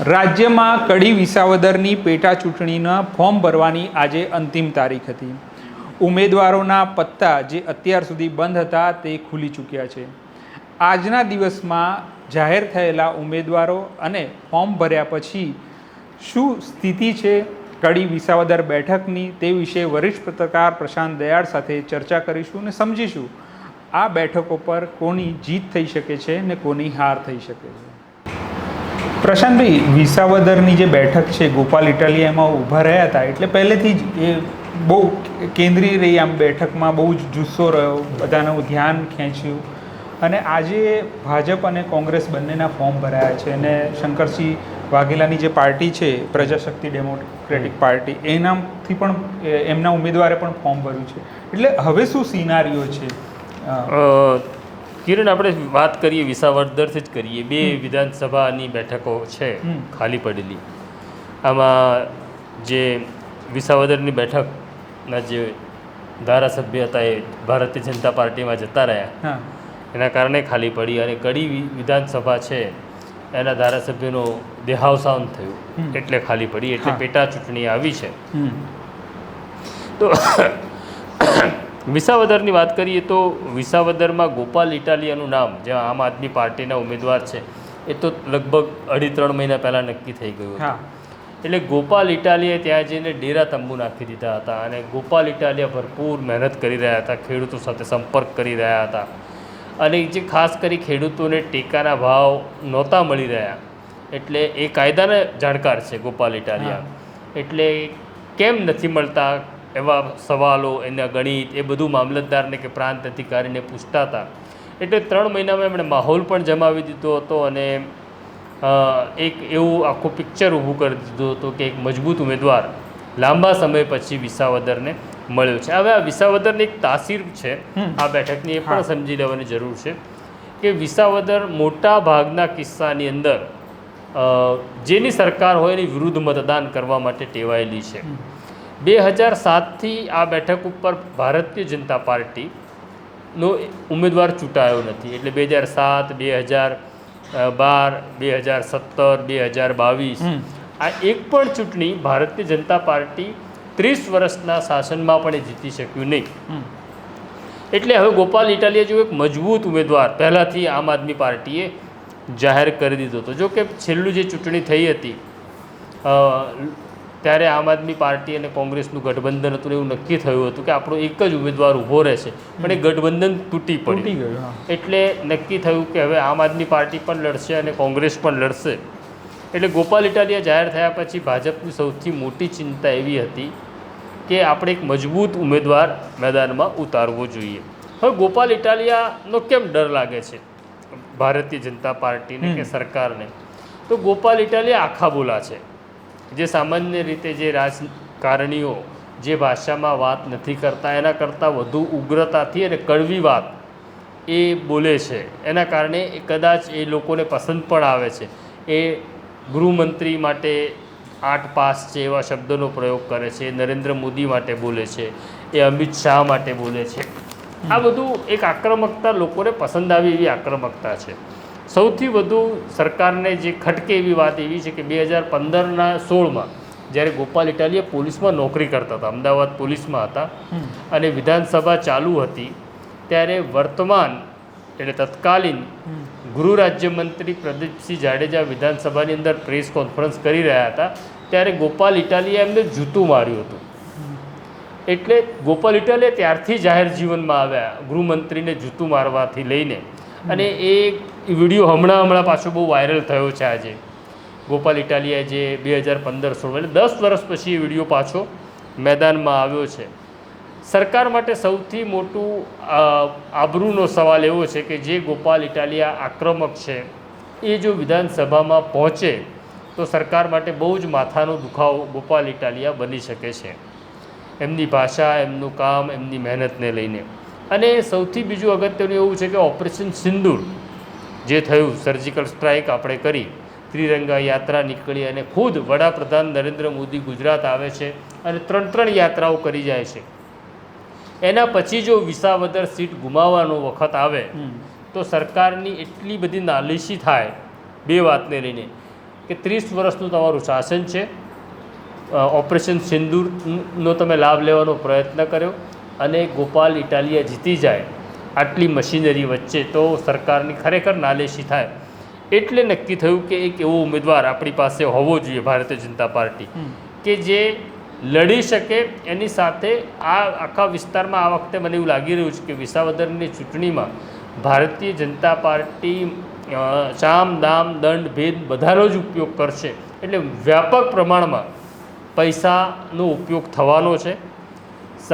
રાજ્યમાં કડી વિસાવદરની પેટા ચૂંટણીના ફોર્મ ભરવાની આજે અંતિમ તારીખ હતી. ઉમેદવારોના પત્તા જે અત્યાર સુધી બંધ હતા તે ખુલી ચૂક્યા છે. આજના દિવસમાં જાહેર થયેલા ઉમેદવારો અને ફોર્મ ભર્યા પછી શું સ્થિતિ છે? કડી વિસાવદર બેઠકની તે વિશે વરિષ્ઠ પત્રકાર પ્રશાંત દયાળ સાથે ચર્ચા કરીશું અને સમજીશું આ બેઠકો પર કોની જીત થઈ શકે છે ને કોની હાર થઈ શકે છે. પ્રશાંતભાઈ, વિસાવદરની જે બેઠક છે, ગોપાલ ઇટાલિયા એમાં ઊભા રહ્યા હતા. એટલે પહેલેથી જ એ બહુ કેન્દ્રીય રહી આમ બેઠકમાં, બહુ જ જુસ્સો રહ્યો, બધાનું ધ્યાન ખેંચ્યું. અને આજે ભાજપ અને કોંગ્રેસ બંનેના ફોર્મ ભરાયા છે અને શંકરસિંહ વાઘેલાની જે પાર્ટી છે, પ્રજાશક્તિ ડેમોક્રેટિક પાર્ટી એનાથી પણ, એમના ઉમેદવારે પણ ફોર્મ ભર્યું છે. એટલે હવે શું સિનારીઓ છે? કિરણ આપણે વાત કરીએ વિસાવદરથી જ કરીએ. બે વિધાનસભાની બેઠકો છે ખાલી પડેલી. આમાં જે વિસાવદરની બેઠકના જે ધારાસભ્ય હતા એ ભારતીય જનતા પાર્ટીમાં જતા રહ્યા. એના કારણે ખાલી પડી અને કડી વિધાનસભા છે એના ધારાસભ્યનો દેહાવસાન થયું. એટલે ખાલી પડી એટલે. પેટા ચૂંટણી આવી છે. તો વિસાવદરની વાત કરીએ તો વિસાવદરમાં ગોપાલ ઇટાલિયાનું નામ જે આમ આદમી પાર્ટીના ઉમેદવાર છે એ તો લગભગ અઢી ત્રણ મહિના પહેલાં નક્કી થઈ ગયું હતું. હા. એટલે ગોપાલ ઇટાલિયાએ ત્યાં જઈને ડેરા તંબુ નાખી દીધા હતા અને ગોપાલ ઇટાલિયા ભરપૂર મહેનત કરી રહ્યા હતા ખેડૂતો સાથે સંપર્ક કરી રહ્યા હતા. અને જે ખાસ કરી ખેડૂતોને ટેકાના ભાવ નહોતા મળી રહ્યા. એટલે એ કાયદાને જાણકાર છે ગોપાલ ઇટાલિયા. એટલે કેમ નથી મળતા? એવા સવાલો એના ગણિત એ બધું મામલતદારને કે પ્રાંત અધિકારીને પૂછતા હતા. એટલે ત્રણ મહિનામાં એમણે માહોલ પણ જમાવી દીધો હતો અને એક એવું આખું પિક્ચર ઊભું કરી દીધું હતું કે એક મજબૂત ઉમેદવાર લાંબા સમય પછી વિસાવદરને મળ્યો છે. હવે આ વિસાવદરની એક તાસીર છે આ બેઠકની એ પણ સમજી લેવાની જરૂર છે કે વિસાવદર મોટા ભાગના કિસ્સાની અંદર જેની સરકાર હોય એની વિરુદ્ધ મતદાન કરવા માટે ટેવાયેલી છે. બે હજાર સાતથી આ બેઠક ઉપર ભારતીય જનતા પાર્ટીનો ઉમેદવાર ચૂંટાયો નથી. એટલે બે હજાર સાત બે હજાર બાર બે હજાર સત્તર બે હજાર બાવીસ આ એક પણ ચૂંટણી ભારતીય જનતા પાર્ટી ત્રીસ વર્ષના શાસનમાં પણ એ જીતી શક્યું નહીં. એટલે હવે ગોપાલ ઇટાલિયા જેવો એક મજબૂત ઉમેદવાર પહેલાંથી આમ આદમી પાર્ટીએ જાહેર કરી દીધો હતો. જો કે છેલ્લું જે ચૂંટણી થઈ હતી ત્યારે આમ આદમી પાર્ટી અને કોંગ્રેસનું ગઠબંધન હતું એવું નક્કી થયું હતું કે આપણો એક જ ઉમેદવાર ઊભો રહેશે. પણ એ ગઠબંધન તૂટી પડ્યું. એટલે નક્કી થયું કે હવે આમ આદમી પાર્ટી પણ લડશે અને કોંગ્રેસ પણ લડશે. એટલે ગોપાલ ઇટાલિયા જાહેર થયા પછી ભાજપની સૌથી મોટી ચિંતા એવી હતી કે આપણે એક મજબૂત ઉમેદવાર મેદાનમાં ઉતારવો જોઈએ. હવે ગોપાલ ઇટાલિયાનો કેમ ડર લાગે છે ભારતીય જનતા પાર્ટીને કે સરકારને? તો ગોપાલ ઇટાલિયા આખા બોલા છે. જે સામાન્ય રીતે જે રાજકારણીઓ જે ભાષામાં વાત નથી કરતા, એના કરતાં વધુ ઉગ્રતાથી અને કડવી વાત એ બોલે છે. એના કારણે કદાચ એ લોકોને પસંદ પણ આવે છે. એ ગૃહમંત્રી માટે આઠ પાસ છે એવા શબ્દોનો પ્રયોગ કરે છે, નરેન્દ્ર મોદી માટે બોલે છે, એ અમિત શાહ માટે બોલે છે. આ બધું એક આક્રમકતા લોકોને પસંદ આવી એવી આક્રમકતા છે. સૌથી વધુ સરકારને જે ખટકે એવી વાત એવી છે કે બે હજાર પંદરના સોળમાં જ્યારે ગોપાલ ઇટાલિયા પોલીસમાં નોકરી કરતા હતા અમદાવાદ પોલીસમાં હતા અને વિધાનસભા ચાલુ હતી ત્યારે વર્તમાન એટલે તત્કાલીન ગૃહ રાજ્યમંત્રી પ્રદીપસિંહ જાડેજા વિધાનસભાની અંદર પ્રેસ કોન્ફરન્સ કરી રહ્યા હતા ત્યારે ગોપાલ ઇટાલિયા એમને જૂતું માર્યું હતું. એટલે ગોપાલ ઇટાલિયા ત્યારથી જાહેર જીવનમાં આવ્યા ગૃહમંત્રીને જૂતું મારવાથી લઈને. અને એ વીડિયો હમણાં હમણાં પાછો બહુ વાયરલ થયો છે આજે. ગોપાલ ઇટાલિયા જે બે હજાર પંદર સોળ એટલે દસ વર્ષ પછી એ વીડિયો પાછો મેદાનમાં આવ્યો છે. સરકાર માટે સૌથી મોટું આબરૂનો સવાલ એવો છે કે જે ગોપાલ ઇટાલિયા આક્રમક છે, એ જો વિધાનસભામાં પહોંચે, તો સરકાર માટે બહુ જ માથાનો દુખાવો ગોપાલ ઇટાલિયા બની શકે છે. એમની ભાષા, એમનું કામ, એમની મહેનતને લઈને. અને સૌથી બીજું અગત્યનું એવું છે કે ઓપરેશન સિંદૂર જે થયું સર્જિકલ સ્ટ્રાઇક આપણે કરી ત્રિરંગા યાત્રા નીકળી અને ખુદ વડાપ્રધાન નરેન્દ્ર મોદી ગુજરાત આવે છે અને ત્રણ ત્રણ યાત્રાઓ કરી જાય છે. એના પછી જો વિસાવદર સીટ ગુમાવવાનો વખત આવે તો સરકારની એટલી બધી નાલીશી થાય બે વાતને લઈને કે ત્રીસ વર્ષનું તમારું શાસન છે ઓપરેશન સિંદૂરનો તમે લાભ લેવાનો પ્રયત્ન કર્યો અને ગોપાલ ઇટાલિયા જીતી જાય. આટલી મશીનરી વચ્ચે તો સરકારની ખરેખર નાલેશી થાય. એટલે નક્કી થયું કે એક એવો ઉમેદવાર આપણી પાસે હોવો જોઈએ ભારતીય જનતા પાર્ટી. કે જે લડી શકે એની સાથે આ આખા વિસ્તારમાં આ વખતે મને એવું લાગી રહ્યું છે કે વિસાવદરની ચૂંટણીમાં ભારતીય જનતા પાર્ટી ચામ દામ દંડ ભેદ બધાનો જ ઉપયોગ કરશે. એટલે વ્યાપક પ્રમાણમાં પૈસાનો ઉપયોગ થવાનો છે.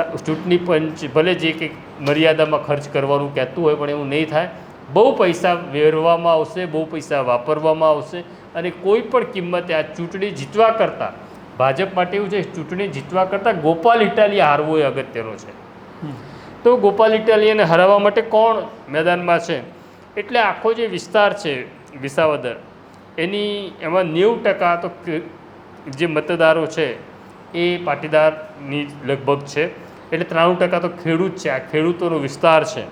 ચૂંટણી પંચ ભલે જે કંઈક મર્યાદામાં ખર્ચ કરવાનું કહેતું હોય પણ એવું નહીં થાય. બહુ પૈસા વેરવામાં આવશે બહુ પૈસા વાપરવામાં આવશે અને કોઈ પણ કિંમતે આ ચૂંટણી જીતવા કરતાં ભાજપ માટે એવું છે ચૂંટણી જીતવા કરતાં ગોપાલ ઇટાલિયા હારવો એ અગત્યનો છે. તો ગોપાલ ઇટાલિયાને હરાવવા માટે કોણ મેદાનમાં છે? એટલે આખો જે વિસ્તાર છે વિસાવદર એની એમાં નેવું ટકા તો જે મતદારો છે એ પાટીદારની લગભગ છે. એટલે ત્રાણું ટકા તો ખેડૂત છે આ ખેડૂતોનો વિસ્તાર છે.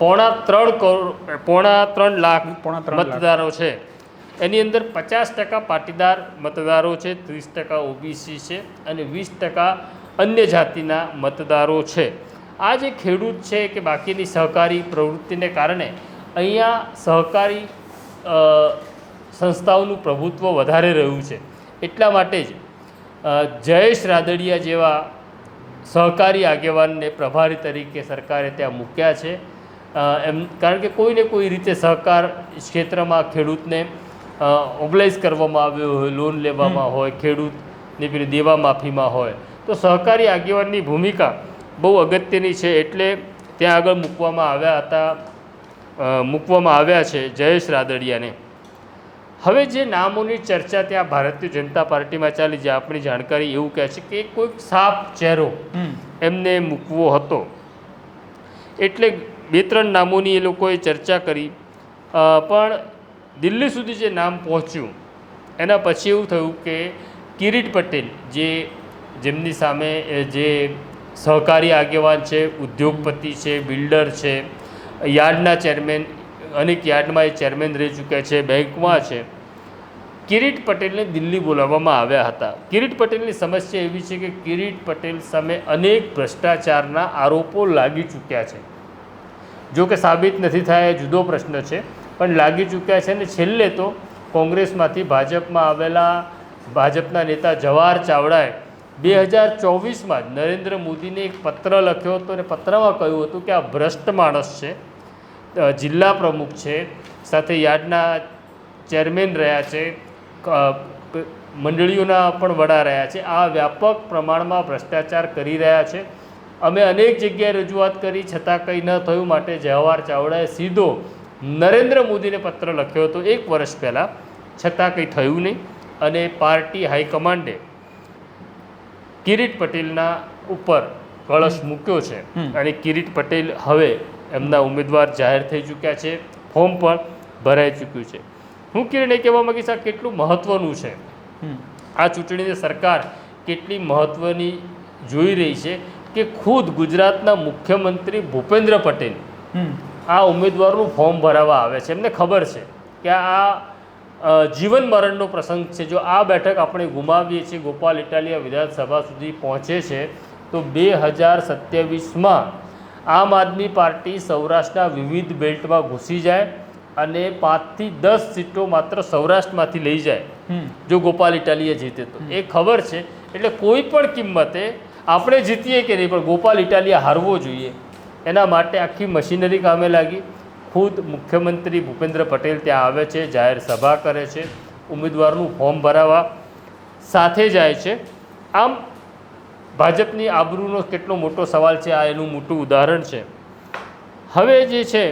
પોણા ત્રણ કરોડ પોણા ત્રણ લાખ પોણા ત્રણ મતદારો છે. એની અંદર પચાસ ટકા પાટીદાર મતદારો છે ત્રીસ ટકા ઓબીસી છે અને વીસ ટકા અન્ય જાતિના મતદારો છે. આ જે ખેડૂત છે કે બાકીની સહકારી પ્રવૃત્તિને કારણે અહીંયા સહકારી સંસ્થાઓનું પ્રભુત્વ વધારે રહ્યું છે. એટલા માટે જ જયેશ રાદડિયા જેવા સહકારી આગેવાનને પ્રભારી તરીકે સરકારે ત્યાં મૂક્યા છે. એમ કારણ કે કોઈને કોઈ રીતે સહકાર ક્ષેત્રમાં ખેડૂતને ઓબ્લાઇઝ કરવામાં આવ્યો હોય લોન લેવામાં હોય ખેડૂતની પેલી દેવા માફીમાં હોય તો સહકારી આગેવાનની ભૂમિકા બહુ અગત્યની છે એટલે ત્યાં આગળ મૂકવામાં આવ્યા હતા મૂકવામાં આવ્યા છે જયેશ રાદડિયાને. હવે જે નામોની ચર્ચા ત્યાં ભારતીય જનતા પાર્ટીમાં ચાલી છે આપણી જાણકારી એવું કહે છે કે કોઈક સાફ ચહેરો એમને મૂકવો હતો. એટલે બે ત્રણ નામોની એ લોકોએ ચર્ચા કરી. પણ દિલ્હી સુધી જે નામ પહોંચ્યું એના પછી એવું થયું કે કિરીટ પટેલ જે જેમની સામે જે સહકારી આગેવાન છે ઉદ્યોગપતિ છે બિલ્ડર છે યાર્ડના ચેરમેન અનેક યાર્ડમાં એ ચેરમેન રહી ચૂક્યા છે, બેંકમાં છે. કિરીટ પટેલને દિલ્હી બોલાવવામાં આવ્યા હતા. કિરીટ પટેલની સમસ્યા એવી છે કે કિરીટ પટેલ સામે અનેક ભ્રષ્ટાચારના આરોપો લાગી ચૂક્યા છે. જો કે સાબિત નથી થયા એ જુદો પ્રશ્ન છે, પણ લાગી ચૂક્યા છે અને છેલ્લે તો કોંગ્રેસમાંથી ભાજપમાં આવેલા ભાજપના નેતા જવાહર ચાવડાએ બે હજાર ચોવીસમાં નરેન્દ્ર મોદીને એક પત્ર લખ્યો હતો અને પત્રમાં કહ્યું હતું કે આ ભ્રષ્ટ માણસ છે. જિલ્લા પ્રમુખ છે. સાથે યાર્ડના ચેરમેન રહ્યા છે. મંડળીઓના પણ વડા રહ્યા છે. આ વ્યાપક પ્રમાણમાં ભ્રષ્ટાચાર કરી રહ્યા છે. અમે અનેક જગ્યાએ રજૂઆત કરી છતાં કંઈ ન થયું માટે જવાહર ચાવડાએ સીધો નરેન્દ્ર મોદીને પત્ર લખ્યો હતો એક વર્ષ પહેલાં. છતાં કંઈ થયું નહીં. અને પાર્ટી હાઈકમાન્ડે કિરીટ પટેલના ઉપર કળશ મૂક્યો છે. અને કિરીટ પટેલ હવે એમના ઉમેદવાર જાહેર થઈ ચૂક્યા છે ફોર્મ પણ ભરાઈ ચૂક્યું છે. હું કિરણ એ કહેવા માગીશ આ કેટલું મહત્ત્વનું છે? આ ચૂંટણીને સરકાર કેટલી મહત્ત્વની જોઈ રહી છે કે ખુદ ગુજરાતના મુખ્યમંત્રી ભૂપેન્દ્ર પટેલ આ ઉમેદવારનું ફોર્મ ભરાવા આવે છે. એમને ખબર છે કે આ જીવન મરણનો પ્રસંગ છે. જો આ બેઠક આપણે ગુમાવીએ છીએ ગોપાલ ઇટાલિયા વિધાનસભા સુધી પહોંચે છે તો બે હજાર સત્યાવીસમાં આમ આદમી પાર્ટી સૌરાષ્ટ્રના વિવિધ બેલ્ટમાં ઘૂસી જાય અને પાંચથી દસ સીટો માત્ર સૌરાષ્ટ્રમાંથી લઈ જાય. જો ગોપાલ ઇટાલીએ જીતે તો. એ ખબર છે. એટલે કોઈ પણ કિંમતે આપણે જીતીએ કે નહીં પણ ગોપાલ ઇટાલિયા હારવો જોઈએ. એના માટે આખી મશીનરી કામે લાગી. ખુદ મુખ્યમંત્રી ભૂપેન્દ્ર પટેલ ત્યાં આવે છે જાહેર સભા કરે છે. ઉમેદવારનું ફોર્મ ભરાવા સાથે જાય છે. આમ ભાજપની આબરૂનો કેટલો મોટો સવાલ છે આ એનું મોટું ઉદાહરણ છે હવે જે છે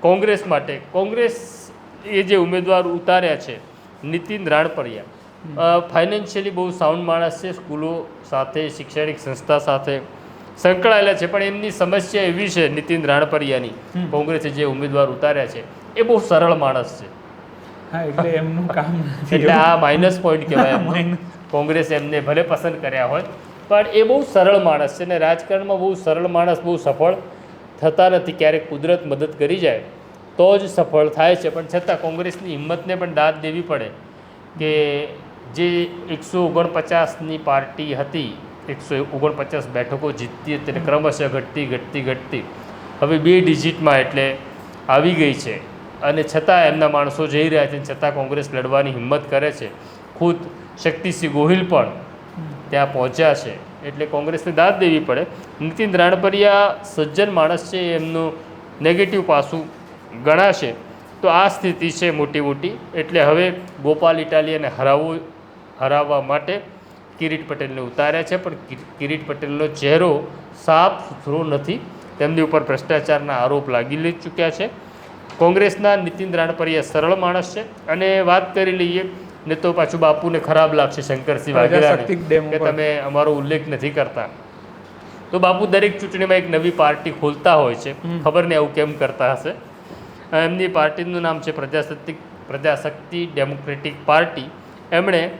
કોંગ્રેસ માટે કોંગ્રેસ એ જે ઉમેદવાર ઉતાર્યા છે નીતિન રાણપરિયા ફાઇનાન્શિયલી બહુ સાઉન્ડ માણસ છે સ્કૂલો સાથે શૈક્ષણિક સંસ્થા સાથે સંકળાયેલા છે પણ એમની સમસ્યા એવી છે નીતિન રાણપરિયાની. કોંગ્રેસે જે ઉમેદવાર ઉતાર્યા છે એ બહુ સરળ માણસ છે હા એટલે એમનું કામ એટલે આ માઇનસ પોઈન્ટ કહેવાય. કોંગ્રેસે એમને ભલે પસંદ કર્યા હોય, પણ એ બહુ સરળ માણસ છે ને રાજકારણમાં બહુ સરળ માણસ, બહુ સફળ થતા નથી, ક્યારેક કુદરત મદદ કરી જાય, તો જ સફળ થાય છે. પણ છતાં કોંગ્રેસની હિંમતને પણ દાદ દેવી પડે કે જે એકસો ઓગણપચાસની પાર્ટી હતી, એકસો ઓગણપચાસ બેઠકો જીતતી હતી ક્રમશઃ ઘટતી ઘટતી ઘટતી, હવે બે ડિજિટમાં એટલે આવી ગઈ છે. અને છતાં એમના માણસો જઈ રહ્યા છે છતાં કોંગ્રેસ લડવાની હિંમત કરે છે. ખુદ શક્તિસિંહ ગોહિલ પણ ત્યાં પહોંચ્યા છે. એટલે કોંગ્રેસને દાદ દેવી પડે. નીતિન રાણપરિયા સજ્જન માણસ છે, એમનું નેગેટિવ પાસું ગણાશે. તો આ સ્થિતિ છે મોટી મોટી. એટલે હવે ગોપાલ ઇટાલિયાને હરાવવું, હરાવવા માટે કિરીટ પટેલને ઉતાર્યા છે. પણ કિરીટ પટેલનો ચહેરો સાફ સુથરો નથી. તેમની ઉપર ભ્રષ્ટાચારના આરોપ લાગી ચૂક્યા છે. કોંગ્રેસના નીતિન રાણપરિયા સરળ માણસ છે. અને વાત કરી લઈએ ને તો પાછું બાપુને ખરાબ લાગશે શંકરસિંહ વાઘેલાને કે તમે અમારો ઉલ્લેખ નથી કરતા. તો બાપુ દરેક ચૂંટણીમાં એક નવી પાર્ટી ખોલતા હોય છે. ખબર નહીં આવું કેમ કરતા હશે. એમની પાર્ટીનું નામ છે પ્રજાશક્તિ પ્રજાશક્તિ ડેમોક્રેટિક પાર્ટી. એમણે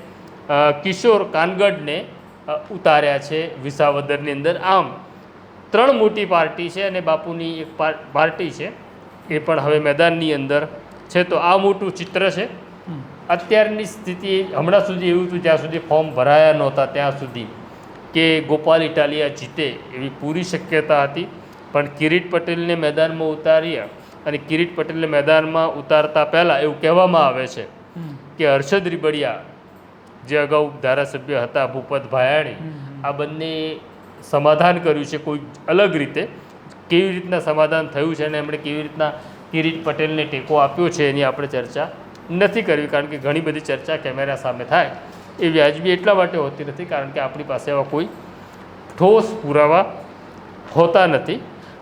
કિશોર કાનગડને ઉતાર્યા છે વિસાવદરની અંદર. આમ ત્રણ મોટી પાર્ટી છે અને બાપુની એક પાર- પાર્ટી છે. એ પણ હવે મેદાનની અંદર છે. તો આ મોટું ચિત્ર છે. અત્યારની સ્થિતિ હમણાં સુધી એવું હતું જ્યાં સુધી ફોર્મ ભરાયા નહોતા ત્યાં સુધી કે ગોપાલ ઇટાલિયા જીતે એવી પૂરી શક્યતા હતી. પણ કિરીટ પટેલને મેદાનમાં ઉતાર્યા અને કિરીટ પટેલને મેદાનમાં ઉતારતા પહેલાં એવું કહેવામાં આવે છે કે હર્ષદ રીબડિયા જે અગાઉ ધારાસભ્ય હતા ભૂપત ભાયાણી આ બંને સમાધાન કર્યું છે કોઈ અલગ રીતે. કેવી રીતના સમાધાન થયું છે અને એમણે કેવી રીતના કિરીટ પટેલને ટેકો આપ્યો છે એની આપણે ચર્ચા નથી કરવી કારણ કે ઘણી બધી ચર્ચા કેમેરા સામે થાય. એ વ્યાજબી એટલા માટે હોતી નથી કારણ કે આપણી પાસે એવા કોઈ ઠોસ પુરાવા હોતા નથી.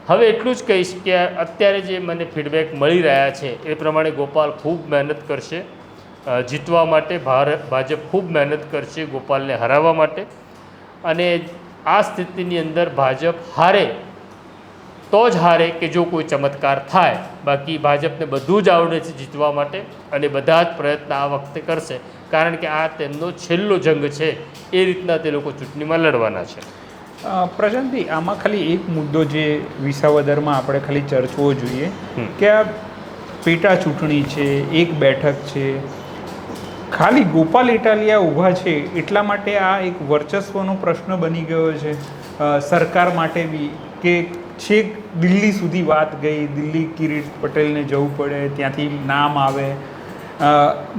હવે એટલું જ કહીશ કે અત્યારે જે મને ફીડબેક મળી રહ્યા છે એ પ્રમાણે ગોપાલ ખૂબ મહેનત કરશે જીતવા માટે, ભાર, ભાજપ ખૂબ મહેનત કરશે ગોપાલને હરાવવા માટે. અને આ સ્થિતિની અંદર ભાજપ હારે તો જ હારે કે જો કોઈ ચમત્કાર થાય બાકી ભાજપને બધું જ આવડે છે જીતવા માટે અને બધા જ પ્રયત્ન આ વખતે કરશે. કારણ કે આ તેમનો છેલ્લો જંગ છે એ રીતના તે લોકો ચૂંટણીમાં લડવાના છે. પ્રશાંતભાઈ આમાં ખાલી એક મુદ્દો જે વિસાવદરમાં આપણે ખાલી ચર્ચવો જોઈએ કે આ પેટા ચૂંટણી છે એક બેઠક છે. ખાલી ગોપાલ ઇટાલિયા ઊભા છે એટલા માટે આ એક વર્ચસ્વનો પ્રશ્ન બની ગયો છે. સરકાર માટે બી કે છેક દિલ્હી સુધી વાત ગઈ. દિલ્હી કિરીટ પટેલને જવું પડે ત્યાંથી નામ આવે.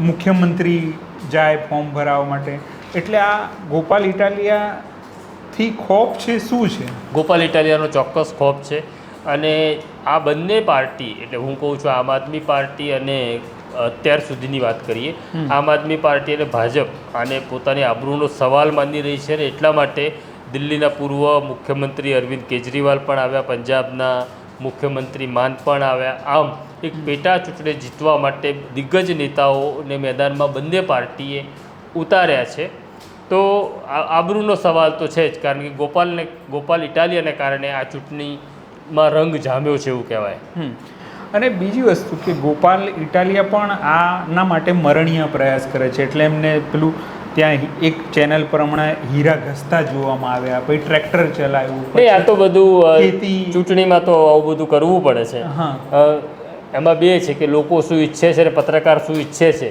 મુખ્યમંત્રી જાય ફોર્મ ભરાવવા માટે. એટલે આ ગોપાલ ઇટાલિયાથી ખોફ છે શું છે? ગોપાલ ઇટાલિયાનો ચોક્કસ ખોફ છે. અને આ બંને પાર્ટી એટલે હું કહું છું આમ આદમી પાર્ટી અને અત્યાર સુધીની વાત કરીએ આમ આદમી પાર્ટી અને ભાજપ આને પોતાની આબરૂનો સવાલ માની રહી છે અને એટલા માટે દિલ્હીના પૂર્વ મુખ્યમંત્રી અરવિંદ કેજરીવાલ પણ આવ્યા, પંજાબના મુખ્યમંત્રી માન પણ આવ્યા. આમ, એક પેટા ચૂંટણી જીતવા માટે દિગ્ગજ નેતાઓને મેદાનમાં બંને પાર્ટીએ ઉતાર્યા છે. તો આબરૂનો સવાલ તો છે જ, કારણ કે ગોપાલને, ગોપાલ ઇટાલિયાને કારણે આ ચૂંટણીમાં રંગ જામ્યો છે એવું કહેવાય. અને બીજી વસ્તુ કે ગોપાલ ઇટાલિયા પણ આના માટે મરણીય પ્રયાસ કરે છે. એટલે એમને પેલું ત્યાં એક ચેનલ પર હમણાં હીરા ઘસતા જોવામાં આવ્યા પછી ટ્રેક્ટર ચલાવ્યું આ તો બધું ચૂંટણીમાં તો આવું બધું કરવું પડે છે. એમાં બે છે કે લોકો શું ઈચ્છે છે અને પત્રકાર શું ઈચ્છે છે.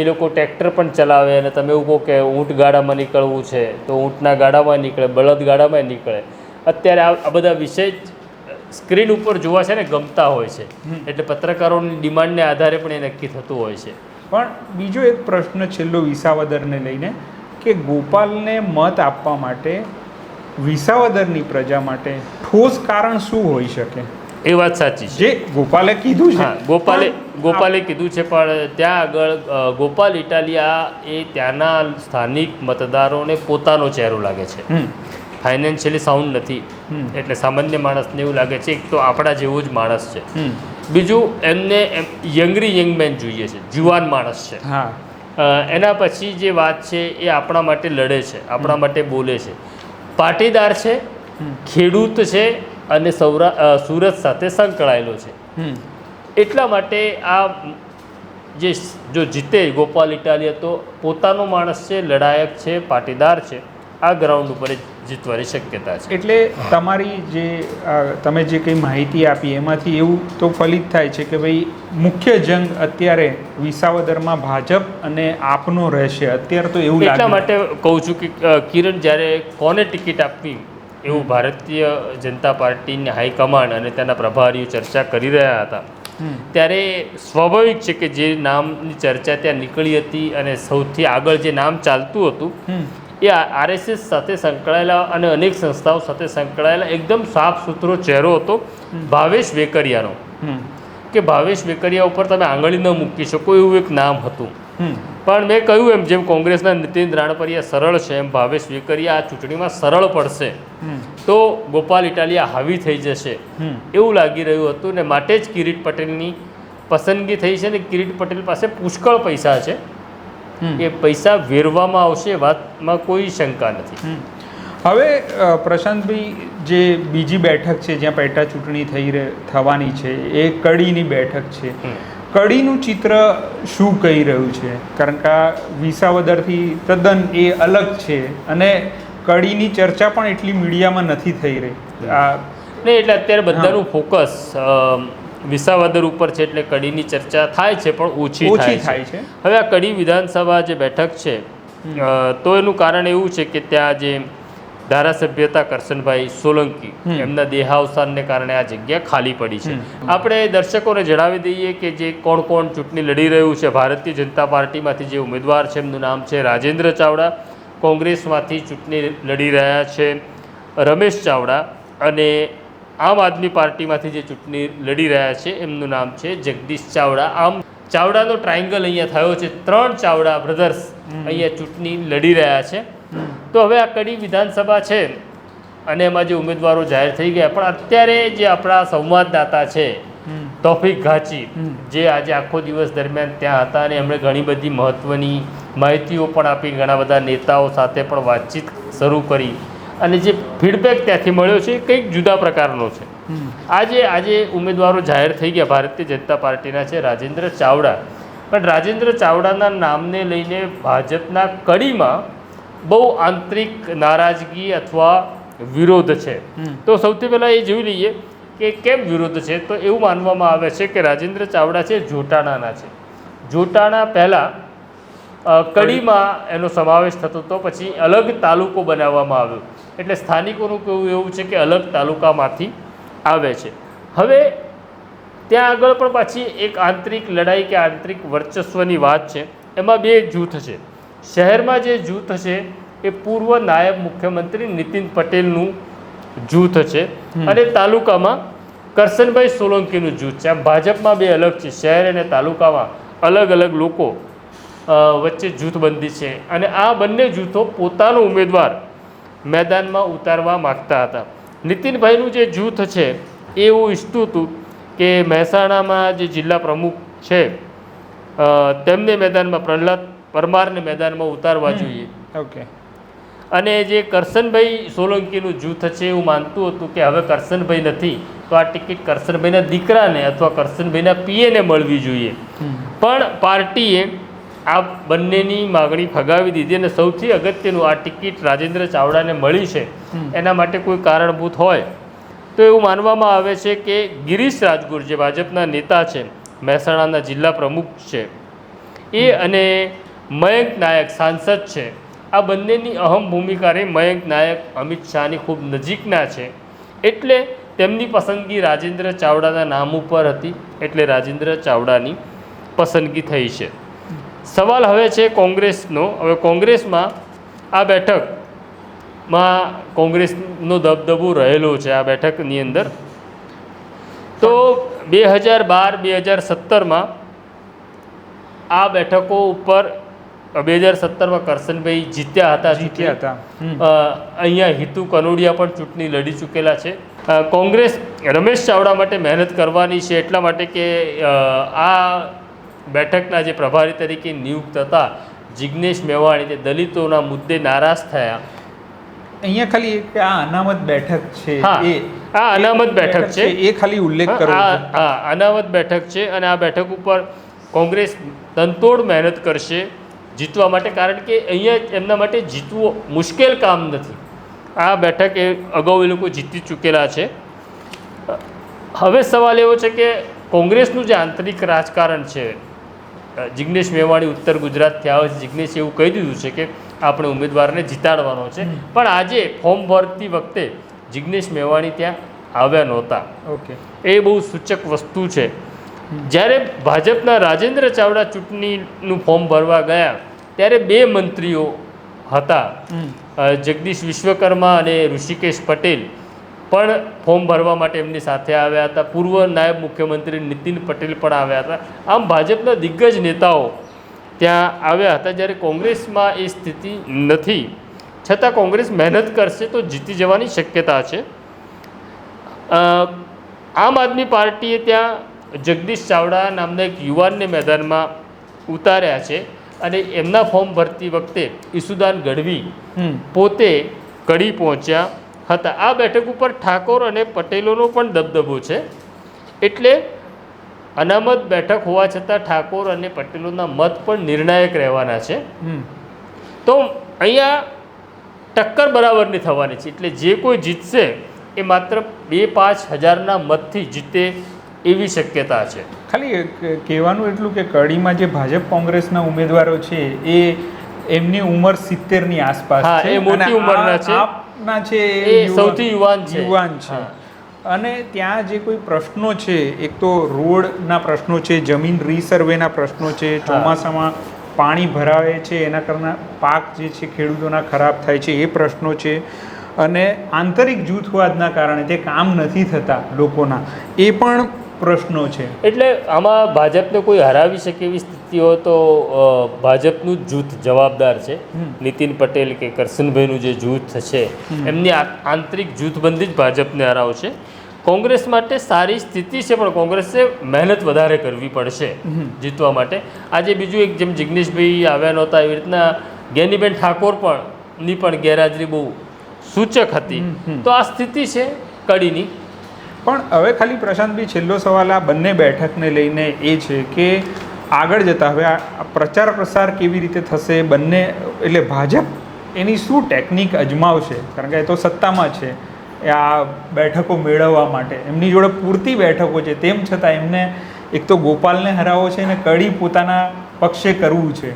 એ લોકો ટ્રેક્ટર પણ ચલાવે અને તમે એવું કહો કે ઊંટ ગાડામાં નીકળવું છે તો ઊંટના ગાડામાં નીકળે બળદ ગાડામાં નીકળે. અત્યારે આ બધા વિષય સ્ક્રીન ઉપર જોવા છે ને ગમતા હોય છે. એટલે પત્રકારોની ડિમાન્ડને આધારે પણ એ નક્કી થતું હોય છે. પણ બીજો એક પ્રશ્ન છેલ્લો વિસાવદરને લઈને કે ગોપાલને મત આપવા માટે વિસાવદરની પ્રજા માટે ઠોસ કારણ શું હોઈ શકે? એ વાત સાચી છે. જે ગોપાલે કીધું છે. ગોપાલે ગોપાલે કીધું છે પણ ત્યાં આગળ ગોપાલ ઇટાલિયા એ ત્યાંના સ્થાનિક મતદારોને પોતાનો ચહેરો લાગે છે. ફાઇનાન્શિયલી સાઉન્ડ નથી. એટલે સામાન્ય માણસને એવું લાગે છે એક તો આપણા જેવો જ માણસ છે. બીજું એમને એમ યંગરી યંગ મેન જોઈએ છે જુવાન માણસ છે. હા. એના પછી જે વાત છે એ આપણા માટે લડે છે આપણા માટે બોલે છે. પાટીદાર છે ખેડૂત છે અને સૌરા સુરત સાથે સંકળાયેલો છે. એટલા માટે આ જે જો જીતે ગોપાલ ઇટાલિયા તો પોતાનો માણસ છે લડાયક છે પાટીદાર છે. આ ગ્રાઉન્ડ ઉપર જ જીતવાની શક્યતા છે. એટલે તમારી જે તમે જે કંઈ માહિતી આપી એમાંથી એવું તો ફલિત થાય છે કે ભાઈ મુખ્ય જંગ અત્યારે વિસાવદરમાં ભાજપ અને આપનો રહેશે. અત્યારે તો એવું એટલા માટે કહું છું કે કિરણ જ્યારે કોને ટિકિટ આપવી એવું ભારતીય જનતા પાર્ટીની હાઈકમાન્ડ અને તેના પ્રભારીઓ ચર્ચા કરી રહ્યા હતા. ત્યારે સ્વાભાવિક છે કે જે નામની ચર્ચા ત્યાં નીકળી હતી અને સૌથી આગળ જે નામ ચાલતું હતું એ આરએસએસ સાથે સંકળાયેલા અને અનેક સંસ્થાઓ સાથે સંકળાયેલા એકદમ સાફ સુથરો ચહેરો હતો ભાવેશ વેકરિયાનો. કે ભાવેશ વેકરિયા ઉપર તમે આંગળી ન મૂકી શકો એવું એક નામ હતું. પણ મેં કહ્યું એમ જેમ કોંગ્રેસના નીતિન રાણપરિયા સરળ છે એમ ભાવેશ વેકરિયા આ ચૂંટણીમાં સરળ પડશે. તો ગોપાલ ઇટાલિયા હાવી થઈ જશે. એવું લાગી રહ્યું હતું ને માટે જ કિરીટ પટેલની પસંદગી થઈ છે ને કિરીટ પટેલ પાસે પુષ્કળ પૈસા છે. એ પૈસા વેરવામાં આવશે વાતમાં કોઈ શંકા નથી. હમ. હવે પ્રશાંતભાઈ જે બીજી બેઠક છે જ્યાં પેટા ચૂંટણી થઈ રહે થવાની છે એ કડીની બેઠક છે. કડીનું ચિત્ર શું કહી રહ્યું છે? કારણ કે આ વિસાવદરથી તદ્દન એ અલગ છે અને કડીની ચર્ચા પણ એટલી મીડિયામાં નથી થઈ રહી. આ ને એટલે અત્યારે બધાનું ફોકસ વિસાવદર ઉપર છે એટલે કડીની ચર્ચા થાય છે પણ ઓછી ઓછી થાય છે. હવે આ કડી વિધાનસભા જે બેઠક છે તો એનું કારણ એવું છે કે ત્યાં જે ધારાસભ્યતા કરશનભાઈ સોલંકી એમના દેહાવસાનને કારણે આ જગ્યા ખાલી પડી છે. આપણે દર્શકોને જણાવી દઈએ કે જે કોણ કોણ ચૂંટણી લડી રહ્યું છે ભારતીય જનતા પાર્ટીમાંથી જે ઉમેદવાર છે એમનું નામ છે રાજેન્દ્ર ચાવડા. કોંગ્રેસમાંથી ચૂંટણી લડી રહ્યા છે રમેશ ચાવડા અને આમ આદમી પાર્ટીમાંથી જે ચૂંટણી લડી રહ્યા છે એમનું નામ છે જગદીશ ચાવડા. આમ ચાવડાનો ટ્રાયંગલ અહીંયા થયો છે ત્રણ ચાવડા બ્રધર્સ અહીંયા ચૂંટણી લડી રહ્યા છે. તો હવે આ કડી વિધાનસભા છે અને એમાં જે ઉમેદવારો જાહેર થઈ ગયા પણ અત્યારે જે આપણા સંવાદદાતા છે તોફિક ઘાચી જે આજે આખો દિવસ દરમિયાન ત્યાં હતા અને એમણે ઘણી બધી મહત્ત્વની માહિતીઓ પણ આપી ઘણા બધા નેતાઓ સાથે પણ વાતચીત શરૂ કરી. અને જે ફીડબેક ત્યાંથી મળ્યો છે એ કંઈક જુદા પ્રકારનો છે. આજે આજે ઉમેદવારો જાહેર થઈ ગયા. ભારતીય જનતા પાર્ટીના છે રાજેન્દ્ર ચાવડા. પણ રાજેન્દ્ર ચાવડાના નામને લઈને ભાજપના કડીમાં બહુ આંતરિક નારાજગી અથવા વિરોધ છે. તો સૌથી પહેલાં એ જોઈ લઈએ કે કેમ વિરોધ છે? તો એવું માનવામાં આવે છે કે રાજેન્દ્ર ચાવડા છે જોટાણાના છે. જોટાણા પહેલાં કડીમાં એનો સમાવેશ થતો હતો. પછી અલગ તાલુકો બનાવવામાં આવ્યો. એટલે સ્થાનિકોનું કહેવું એવું છે કે અલગ તાલુકામાંથી આવે છે. હવે ત્યાં આગળ પણ પાછી એક આંતરિક લડાઈ કે આંતરિક વર્ચસ્વની વાત છે. એમાં બે જૂથ છે. શહેરમાં જે જૂથ છે એ પૂર્વ નાયબ મુખ્યમંત્રી નીતિન પટેલનું જૂથ છે અને તાલુકામાં કરશનભાઈ સોલંકીનું જૂથ છે. આમ ભાજપમાં બે અલગ છે. શહેર અને તાલુકામાં અલગ અલગ લોકો વચ્ચે જૂથબંધી છે. અને આ બંને જૂથો પોતાનો ઉમેદવાર મેદાનમાં ઉતારવા માગતા હતા. નીતિનભાઈનું જે જૂથ છે એ એવું ઈચ્છતું હતું કે મહેસાણામાં જે જિલ્લા પ્રમુખ છે તેમને મેદાનમાં પ્રહલાદ પરમારને મેદાનમાં ઉતારવા જોઈએ. ઓકે. અને જે કરશનભાઈ સોલંકીનું જૂથ છે એવું માનતું હતું કે હવે કરશનભાઈ નથી તો આ ટિકિટ કરશનભાઈના દીકરાને અથવા કરશનભાઈના પીએને મળવી જોઈએ. પણ પાર્ટીએ આ બંનેની માગણી ફગાવી દીધી અને સૌથી અગત્યનું આ ટિકિટ રાજેન્દ્ર ચાવડાને મળી છે. એના માટે કોઈ કારણભૂત હોય. તો એવું માનવામાં આવે છે કે ગિરીશ રાજગુર જે ભાજપના નેતા છે મહેસાણાના જિલ્લા પ્રમુખ છે એ અને મયંક નાયક સાંસદ છે. આ બંનેની અહમ ભૂમિકા રહી મયંક નાયક અમિત શાહની ખૂબ નજીકના છે. એટલે તેમની પસંદગી રાજેન્દ્ર ચાવડાના નામ ઉપર હતી. એટલે રાજેન્દ્ર ચાવડાની પસંદગી થઈ છે. સવાલ હવે છે કોંગ્રેસનો. હવે કોંગ્રેસમાં આ બેઠકમાં કોંગ્રેસનો દબદબો રહેલો છે આ બેઠકની અંદર. તો બે હજાર બાર બે હજાર સત્તરમાં આ બેઠકો ઉપર બે હજાર સત્તરમાં કરશનભાઈ જીત્યા હતા જીત્યા હતા. અહીંયા હિતુ કનોડિયા પણ ચૂંટણી લડી ચૂકેલા છે. કોંગ્રેસ રમેશ ચાવડા માટે મહેનત કરવાની છે એટલા માટે કે આ બેઠકના જે પ્રભારી તરીકે નિયુક્ત હતા જિગ્નેશ મેવાણી તે દલિતોના મુદ્દે નારાજ થયા. અહીંયા ખાલી એક આ અનામત બેઠક છે એ આ અનામત બેઠક છે. એ ખાલી ઉલ્લેખ કરવો હા અનામત બેઠક છે અને આ બેઠક ઉપર કોંગ્રેસ તનતોડ મહેનત કરશે જીતવા માટે કારણ કે અહીંયા એમના માટે જીતવું મુશ્કેલ કામ નથી. આ બેઠક એ અગાઉ એ લોકો જીતી ચૂકેલા છે. હવે સવાલ એવો છે કે કોંગ્રેસનું જે આંતરિક રાજકારણ છે જિગ્નેશ મેવાણી ઉત્તર ગુજરાતથી આવે છે. જિગ્નેશ એવું કહી દીધું છે કે આપણે ઉમેદવારને જીતાડવાનો છે. પણ આજે ફોર્મ ભરતી વખતે જિગ્નેશ મેવાણી ત્યાં આવ્યા નહોતા. ઓકે. એ બહુ સૂચક વસ્તુ છે. જ્યારે ભાજપના રાજેન્દ્ર ચાવડા ચૂંટણીનું ફોર્મ ભરવા ગયા ત્યારે બે મંત્રીઓ હતા. જગદીશ વિશ્વકર્મા અને ઋષિકેશ પટેલ. પણ ફોર્મ ભરવા માટે એમની સાથે આવ્યા હતા. પૂર્વ નાયબ મુખ્યમંત્રી નીતિન પટેલ પણ આવ્યા હતા. આમ ભાજપના દિગ્ગજ નેતાઓ ત્યાં આવ્યા હતા. જ્યારે કોંગ્રેસમાં એ સ્થિતિ નથી. છતાં કોંગ્રેસ મહેનત કરશે તો જીતી જવાની શક્યતા છે. આમ આદમી પાર્ટીએ ત્યાં જગદીશ ચાવડા નામના એક યુવાનને મેદાનમાં ઉતાર્યા છે અને એમના ફોર્મ ભરતી વખતે ઈસુદાન ગઢવી પોતે કડી પહોંચ્યા. હતા. આ બેઠક ઉપર ઠાકોર અને પટેલોનો પણ દબદબો છે. એટલે અનામત બેઠક હોવા છતાં ઠાકોર અને પટેલોના મત પણ નિર્ણાયક રહેવાના છે. તો અહીંયા ટક્કર બરાબરની થવાની છે. એટલે જે કોઈ જીતશે એ માત્ર બે પાંચ હજારના મતથી જીતે એવી શક્યતા છે. ખાલી કહેવાનું એટલું કે કડીમાં જે ભાજપ કોંગ્રેસના ઉમેદવારો છે એ એમની ઉંમર સિત્તેરની આસપાસ છે એ મોટી ઉંમરના છે. આપના છે એ સૌથી યુવાન છે. યુવાન છે. અને ત્યાં જે કોઈ પ્રશ્નો છે એક તો રોડના પ્રશ્નો છે જમીન રીસર્વેના પ્રશ્નો છે ચોમાસામાં પાણી ભરાવે છે એના કારણે પાક જે છે ખેડૂતોના ખરાબ થાય છે એ પ્રશ્નો છે. અને આંતરિક જૂથવાદના કારણે તે કામ નથી થતા લોકોના. એ પણ પ્રશ્નો છે. એટલે આમાં ભાજપને કોઈ હરાવી શકે એવી સ્થિતિ હોય તો ભાજપનું જ જૂથ જવાબદાર છે. નીતિન પટેલ કે કરશનભાઈનું જે જૂથ છે એમની આંતરિક જૂથબંધી જ ભાજપને હરાવશે કોંગ્રેસ માટે સારી સ્થિતિ છે પણ કોંગ્રેસે મહેનત વધારે કરવી પડશે જીતવા માટે. આજે બીજું એક જેમ જિગ્નેશભાઈ આવ્યા નહોતા એવી રીતના જ્ઞાનીબેન ઠાકોર પણ ની પણ ગેરહાજરી બહુ સૂચક હતી. તો આ સ્થિતિ છે કડીની. પણ હવે ખાલી પ્રશાંતભાઈ છેલ્લો સવાલ આ બંને બેઠકને લઈને એ છે કે આગળ જતાં હવે આ પ્રચાર પ્રસાર કેવી રીતે થશે, બંને એટલે ભાજપ એની શું ટેકનિક અજમાવશે? કારણ કે એ તો સત્તામાં છે. આ બેઠકો મેળવવા માટે. એમની જોડે પૂરતી બેઠકો છે. તેમ છતાં એમને એક તો ગોપાલને હરાવો છે અને કડી પોતાના પક્ષે કરવું છે.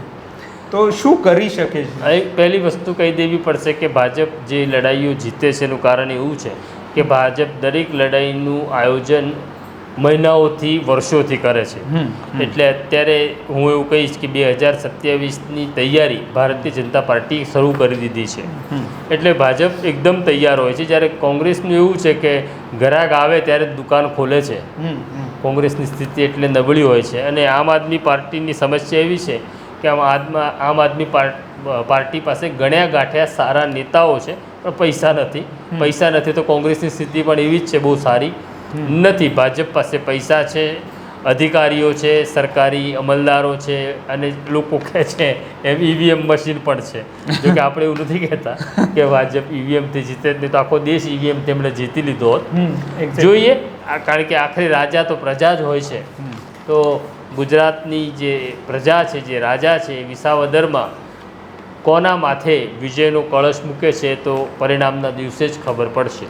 તો શું કરી શકે છે? પહેલી વસ્તુ કહી દેવી પડશે કે ભાજપ જે લડાઈઓ જીતે છે એનું કારણ એવું છે કે ભાજપ દરેક લડાઈનું આયોજન મહિનાઓથી વર્ષોથી કરે છે. એટલે અત્યારે હું એવું કહીશ કે બે હજાર સત્યાવીસની તૈયારી ભારતીય જનતા પાર્ટી શરૂ કરી દીધી છે. એટલે ભાજપ એકદમ તૈયાર હોય છે. જ્યારે કોંગ્રેસનું એવું છે કે ગ્રાહક આવે ત્યારે દુકાન ખોલે છે. કોંગ્રેસની સ્થિતિ એટલે નબળી હોય છે. અને આમ આદમી પાર્ટીની સમસ્યા એવી છે કે આમ આદમા આમ આદમી પાર- પાર્ટી પાસે ગણ્યા ગાંઠ્યા સારા નેતાઓ છે. પણ પૈસા નથી. પૈસા નથી તો કોંગ્રેસની સ્થિતિ પણ એવી જ છે બહુ સારી. નથી. ભાજપ પાસે પૈસા છે અધિકારીઓ છે સરકારી અમલદારો છે અને લોકો કહે છે એમ ઈવીએમ મશીન પણ છે. જો કે આપણે એવું નથી કહેતા કે ભાજપ ઈવીએમથી જીતે જ નહીં તો આખો દેશ ઈવીએમ તેમણે જીતી લીધો હોત. જોઈએ કારણ કે આખરી રાજા તો પ્રજા જ હોય છે. તો ગુજરાતની જે પ્રજા છે જે રાજા છે એ વિસાવદરમાં કોના માથે વિજયનો કળશ મૂકે છે તો પરિણામના દિવસે જ ખબર પડશે.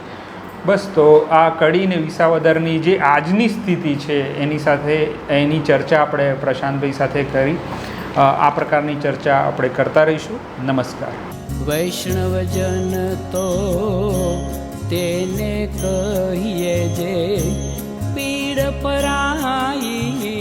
બસ તો આ કડીને વિસાવદરની જે આજની સ્થિતિ છે એની સાથે એની ચર્ચા આપણે પ્રશાંતભાઈ સાથે કરી. આ પ્રકારની ચર્ચા આપણે કરતા રહીશું. નમસ્કાર. વૈષ્ણવજન તો તેને કહીએ જે પીડ પરાઈ